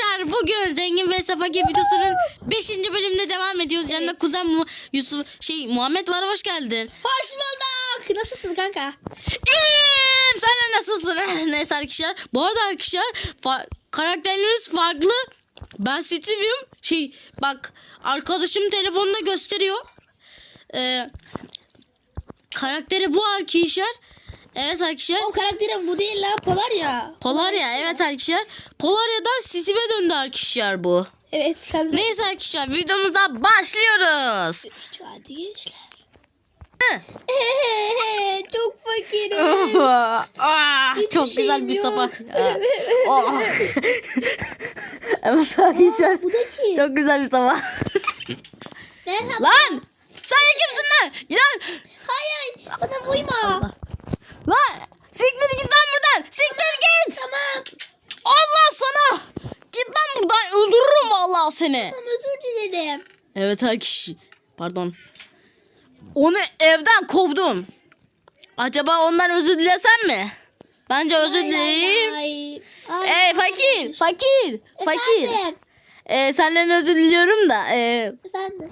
Arkadaşlar bugün Zengin ve Safaki videosunun 5. bölümüne devam ediyoruz. Yanında kuzen Mu- Yusuf şey Muhammed var hoş geldin. Hoş bulduk. Nasılsın kanka? İyiyim. Sen de nasılsın? Neyse arkadaşlar. Bu arada arkadaşlar fa- karakterlerimiz farklı. Ben Steve'im. Şey bak arkadaşım telefonda gösteriyor. Ee, karakteri bu arkadaşlar. Evet arkadaşlar. O karakterim bu değil lan Polar ya. Polarya evet arkadaşlar. Polarya'dan Steve'e döndü arkadaşlar bu. Evet an. Neyse arkadaşlar videomuza başlıyoruz. Hadi gençler. Çok fakirim. Ah, Hiçbir çok şeyim güzel bir yok. sabah. Ah. evet arkadaşlar. Bu da kim? Çok güzel bir sabah. Merhaba. Lan! Sen kimsin lan? Lan! Hayır. Bana vurma. Lan! Siktir git lan buradan! Siktir git! Tamam. Allah sana! Git lan buradan öldürürüm vallahi seni. Tamam özür dilerim. Evet her kişi. Pardon. Onu evden kovdum. Acaba ondan özür dilesem mi? Bence özür Ay, ay, dileyeyim. ay. Ay, Ey fakir, fakir, fakir. Efendim. Ee, senden özür diliyorum da. ee, Efendim.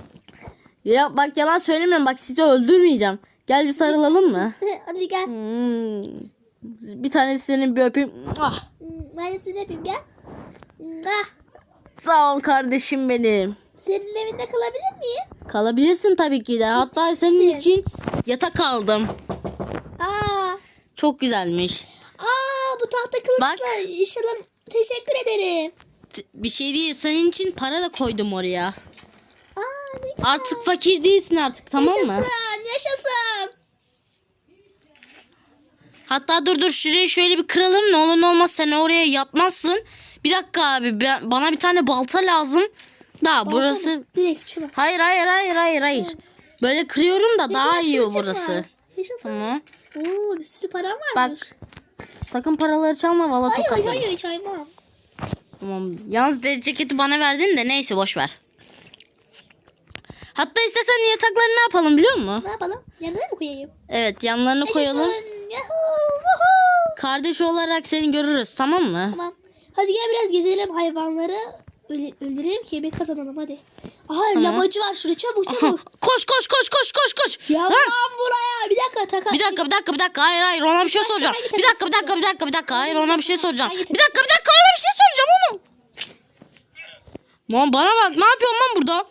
ya bak yalan söylemiyorum. Bak sizi öldürmeyeceğim. Gel bir sarılalım mı? Hadi gel. Hmm. Bir tanesini bir öpeyim. Ah. Ben de seni yapayım gel. Ah. Sağ ol kardeşim benim. Senin evinde kalabilir miyim? Kalabilirsin tabii ki de. Hatta senin için yatak aldım. Aa. Çok güzelmiş. Aa bu tahta kılıçla inşallah teşekkür ederim. Bir şey değil. Senin için para da koydum oraya. Aa ne güzel. Artık fakir değilsin artık tamam mı? Yaşasın yaşasın. Hatta dur dur şurayı şöyle bir kıralım. Ne olur ne olmaz sen oraya yatmazsın. Bir dakika abi ben, bana bir tane balta lazım. Daha burası. Balta mı? Direkt şuna. Hayır hayır hayır hayır hayır. Böyle kırıyorum da daha Benim iyi o burası. var. Tamam. Oo bir sürü param Bak varmış. sakın paraları çalma valla tokatlarım. hayır hayır çaymam. Tamam. Yalnız deri ceketi bana verdin de neyse boş ver. Hatta istesen yatakları ne yapalım biliyor musun? Ne yapalım? Yanına mı koyayım? Evet yanlarını koyalım. Yaşasın. Yahoo. Kardeş olarak seni görürüz tamam mı? Tamam. Hadi gel biraz gezelim hayvanları. Öyle, öldürelim ki yemek kazanalım hadi. Aha lamacı var şurada çabuk Aha, çabuk. koş koş koş koş koş koş. Ya Lan, lan buraya bir dakika taka. bir dakika bir dakika bir dakika hayır hayır ona bir şey Başka soracağım. Bir dakika bir dakika bir dakika bir dakika hayır ona bir şey soracağım. Bir dakika bir dakika ona bir şey soracağım oğlum. Lan bana bak ne yapıyorsun lan burada?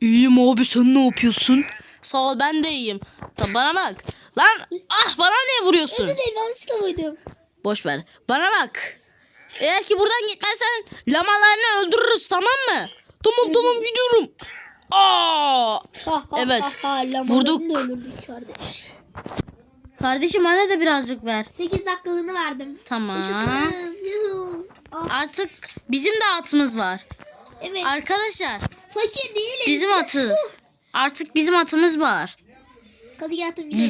İyiyim abi sen ne yapıyorsun? Sağ ol ben de iyiyim. Tabi bana bak. Lan ah bana niye vuruyorsun? Dilerim yanlışlıkla vurdum. Boş ver. Bana bak. Eğer ki buradan gitmezsen lamalarını öldürürüz tamam mı? Tamam tamam gidiyorum. Aa! Evet, vurduk. kardeş. Kardeşim bana da birazcık ver. 8 dakikalığını verdim. Tamam. Yuhu. Aa, Artık bizim de atımız var. evet. Arkadaşlar Fakir değiliz. bizim atımız. Artık bizim atımız var. Atım gidelim.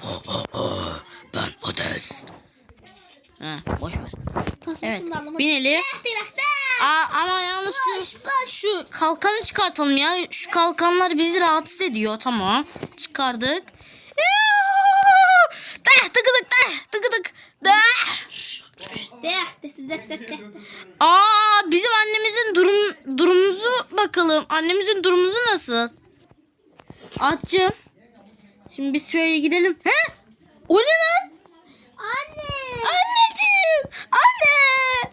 Ben Hades. Ha, boş ver. Evet. dah. Aa, ama yalnız şu, boş. şu kalkanı çıkartalım ya. Şu kalkanlar bizi rahatsız ediyor. Tamam. Çıkardık. Dah tıkıdık dah tıkıdık. Dah. Aa bizim annemizin durum durumumuzu bakalım. Annemizin durumuzu nasıl? Atcığım. Şimdi biz şöyle gidelim. He? O ne lan? Anne. Anneciğim. Anne.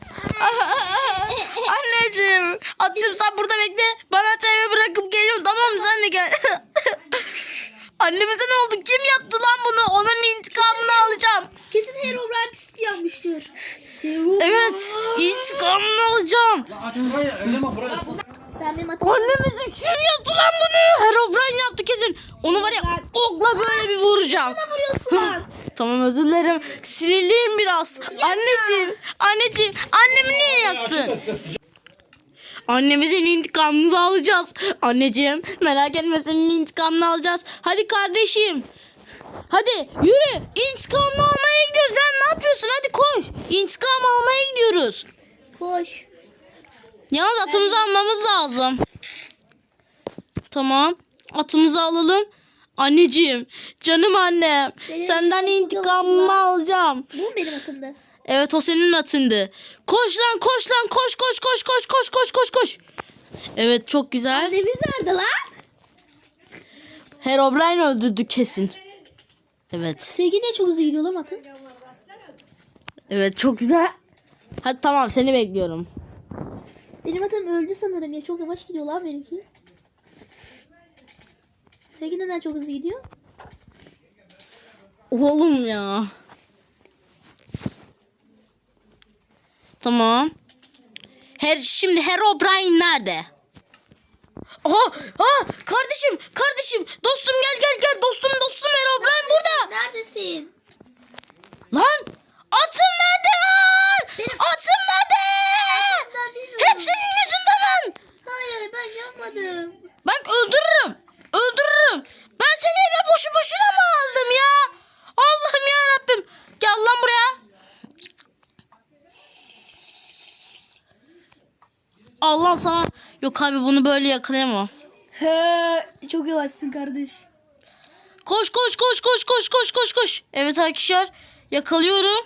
Anneciğim. Atcığım sen burada bekle. Bana eve bırakıp geliyorum tamam mı? Sen de gel. Annemize ne oldu? Kim yaptı lan bunu? Onun intikamını alacağım. Kesin Herobrine pisliği yapmıştır. Herobrine. Evet. intikamını alacağım. Aç burayı elleme burası. Atımı Annemize kim yaptı lan bunu? Herobrine yaptı kesin. Onu var ya okla böyle bir vuracağım. vuruyorsun. Tamam özür dilerim. Sinirliyim biraz. Anneciğim, anneciğim, annemi niye yaktın? Annemizin intikamını alacağız. Anneciğim merak etme senin intikamını alacağız. Hadi kardeşim. Hadi yürü. İntikamını almaya gidiyoruz. Sen ne yapıyorsun? Hadi koş. İntikam almaya gidiyoruz. Koş. Yalnız atımızı almamız lazım. Tamam. Atımızı alalım. Anneciğim, canım annem. Benim Senden intikamımı alacağım. Bu mu benim atımda? Evet o senin atındı. Koş lan koş lan koş koş koş koş koş koş koş koş. Evet çok güzel. Annemiz nerede lan? Herobrine öldürdü kesin. Evet. Sevgi niye çok hızlı gidiyor lan atın? Evet çok güzel. Hadi tamam seni bekliyorum. Benim atım öldü sanırım ya. Çok yavaş gidiyor lan benimki. Sevgi neden çok hızlı gidiyor? Oğlum ya. Tamam. Her şimdi Herobrine nerede? Aha, aha, kardeşim, kardeşim, dostum gel gel gel, dostum dostum Herobrine burada. Neredesin? Lan, atım nerede lan? Benim- Atım nerede? Ben bilmiyorum. Hep senin yüzünden lan. Hayır ben yapmadım. Ben öldürürüm, öldürürüm. Ben seni eve boşu boşuna mı aldım ya? Allah'ım ya Rabbim. Gel lan buraya. Allah sana. Yok abi bunu böyle yakalayamam. He, çok yavaşsın kardeş. Koş koş koş koş koş koş koş koş. Evet arkadaşlar yakalıyorum.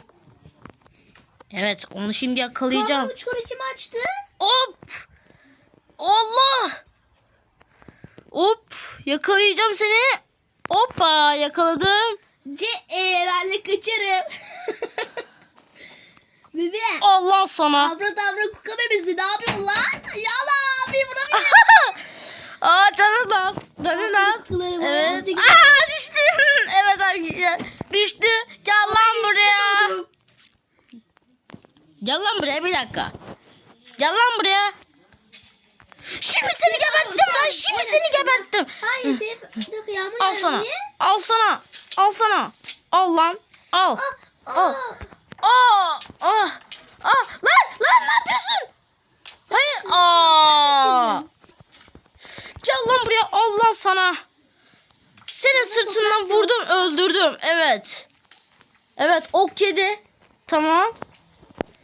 Evet onu şimdi yakalayacağım. Aa, uçkuru kim açtı? Hop. Allah. Hop yakalayacağım seni. Hoppa yakaladım. C e, ben de kaçarım. Bebe. Allah sana. Abra davra kuka bebesi ne yapıyorsun lan? Yala abi vuramıyorum. Aa canın az. Canın az. Kılarım Evet. Aa düştüm. evet arkadaşlar. Düştü. Gel lan buraya. Gel lan buraya bir dakika. Gel lan buraya. Şimdi seni geberttim lan. Şimdi seni geberttim. Hayır Zeynep. Bir dakika yağmur Al sana. Al sana. Al sana. Al lan. Al. Aa, Aa. Aa. Lan lan ne yapıyorsun? Hayır. Aa. Gel lan buraya. Allah sana. Senin sırtından vurdum öldürdüm. Evet. Evet ok kedi. Tamam.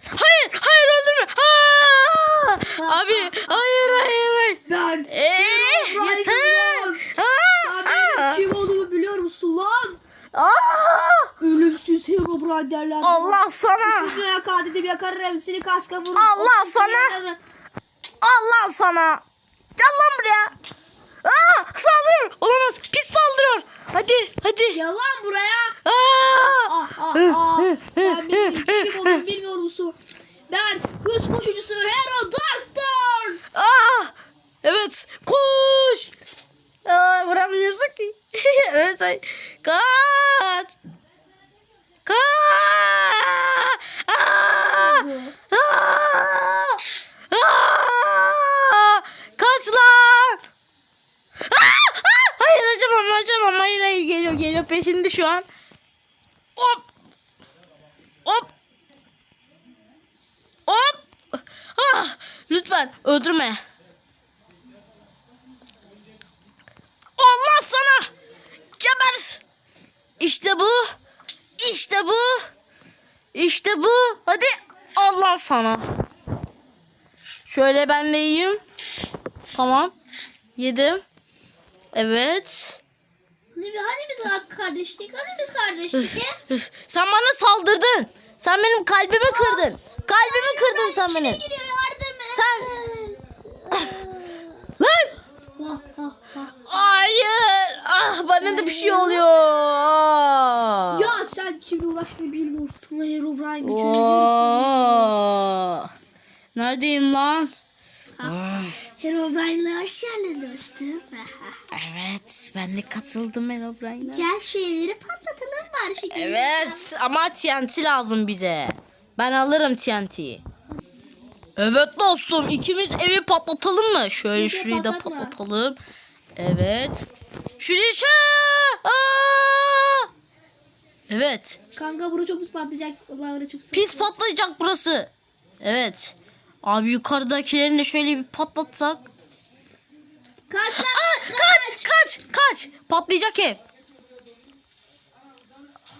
Hayır hayır öldürme. Aa! Abi hayır hayır hayır. Ben. Herobrine yeter. Aa, Sen benim aa, kim olduğumu biliyor musun lan? aa. Ölümsüz Herobrine derler. Allah sana. Dünya kadedim yakarım seni kaska vururum. Allah sana. Allah sana. Gel lan buraya. Aa, saldırıyor. Olamaz. Pis saldırıyor. Hadi hadi. Yalan buraya. Aa. Ah ah ah. Sen benim kim olduğumu bilmiyor musun? Ben hız koşucusu Hero Doctor. Aa. Evet. Koş. Aa, vuramıyorsun ki. evet. Kaç. Aa! Kaç lan! Hayır acımam acımam. Hayır hayır geliyor geliyor peşimde şu an. Hop. Hop. Hop. Ah, lütfen öldürme. Allah sana. Geber. İşte bu. İşte bu. İşte bu. Hadi Allah sana. Şöyle ben de yiyeyim. Tamam. Yedim. Evet. Hani, hani biz kardeşlik? Hani biz kardeşlik? Üf, üf. Sen bana saldırdın. Sen benim kalbimi kırdın. Kalbimi kırdın sen benim. Sen- Lan. Vah vah vah. Hayır. Ah bana da bir şey oluyor. Ya sen kimle uğraştığını bilmiyorsun. Herobrine gücünü Oo. Neredeyim lan? Herobrine'le hoş geldin dostum. Evet, ben de katıldım Herobrine'a. Gel şu evleri patlatalım bari şu Evet, ama TNT lazım bize. Ben alırım TNT'yi. Evet dostum, ikimiz evi patlatalım mı? Şöyle şurayı da patlatma. patlatalım. Evet. Şurayı. Aa! Evet. Kanka bura çok pis patlayacak. Allah bura çok Pis patlayacak burası. Evet. Abi yukarıdakilerini de şöyle bir patlatsak. Kaç lan Aa, kaç, kaç, kaç. Patlayacak ev.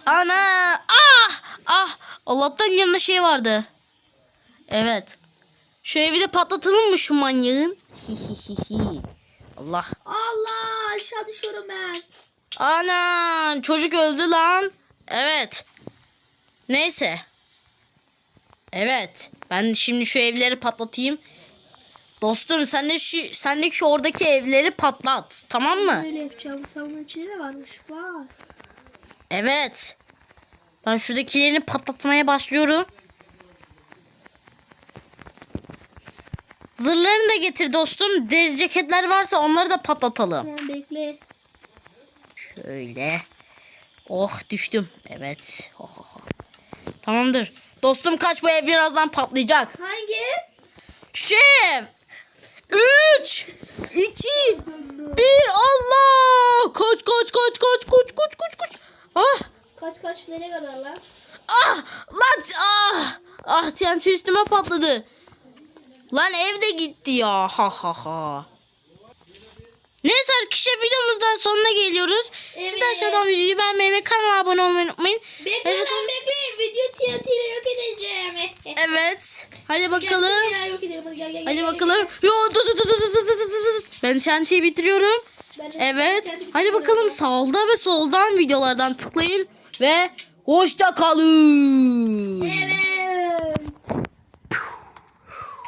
Ana, ah, ah. Allah'tan yanında şey vardı. Evet. Şu evi de patlatalım mı şu manyağın? Hihihihi. Allah. Allah aşağı düşüyorum ben. Ana, çocuk öldü lan. Evet. Neyse. Evet. Ben şimdi şu evleri patlatayım. Dostum sen de şu sen de şu oradaki evleri patlat. Tamam mı? Böyle yapacağım. Savunma içinde de varmış. Var. Evet. Ben şuradakilerini patlatmaya başlıyorum. Zırhlarını da getir dostum. Deri ceketler varsa onları da patlatalım. Tamam bekle. Şöyle. Oh düştüm. Evet. Ho, ho, ho. Tamamdır. Dostum kaç bu ev birazdan patlayacak. Hangi? Şef. 3 2 1 Allah! Koş koş koş koş koş koş koş koş. Ah! Kaç kaç nereye kadar lan? Ah! Lan ah! Ah TNT üstüme patladı. Lan ev de gitti ya. Ha ha ha. Neyse arkadaşlar videomuzdan sonuna geliyoruz. Siz de Evet. aşağıdan videoyu beğenmeyi ve kanala abone olmayı unutmayın. Bekle Evet. lan bekle video TNT ile yok edeceğim. Evet. Hadi bakalım. Gel, ya, yok edelim. Hadi, gel, gel, Hadi gel, bakalım. Yo dur dur dur dur dur dur. Ben TNT'yi bitiriyorum. Evet. TNT Hadi bakalım sağda ve soldan videolardan tıklayın ve hoşça kalın. Evet.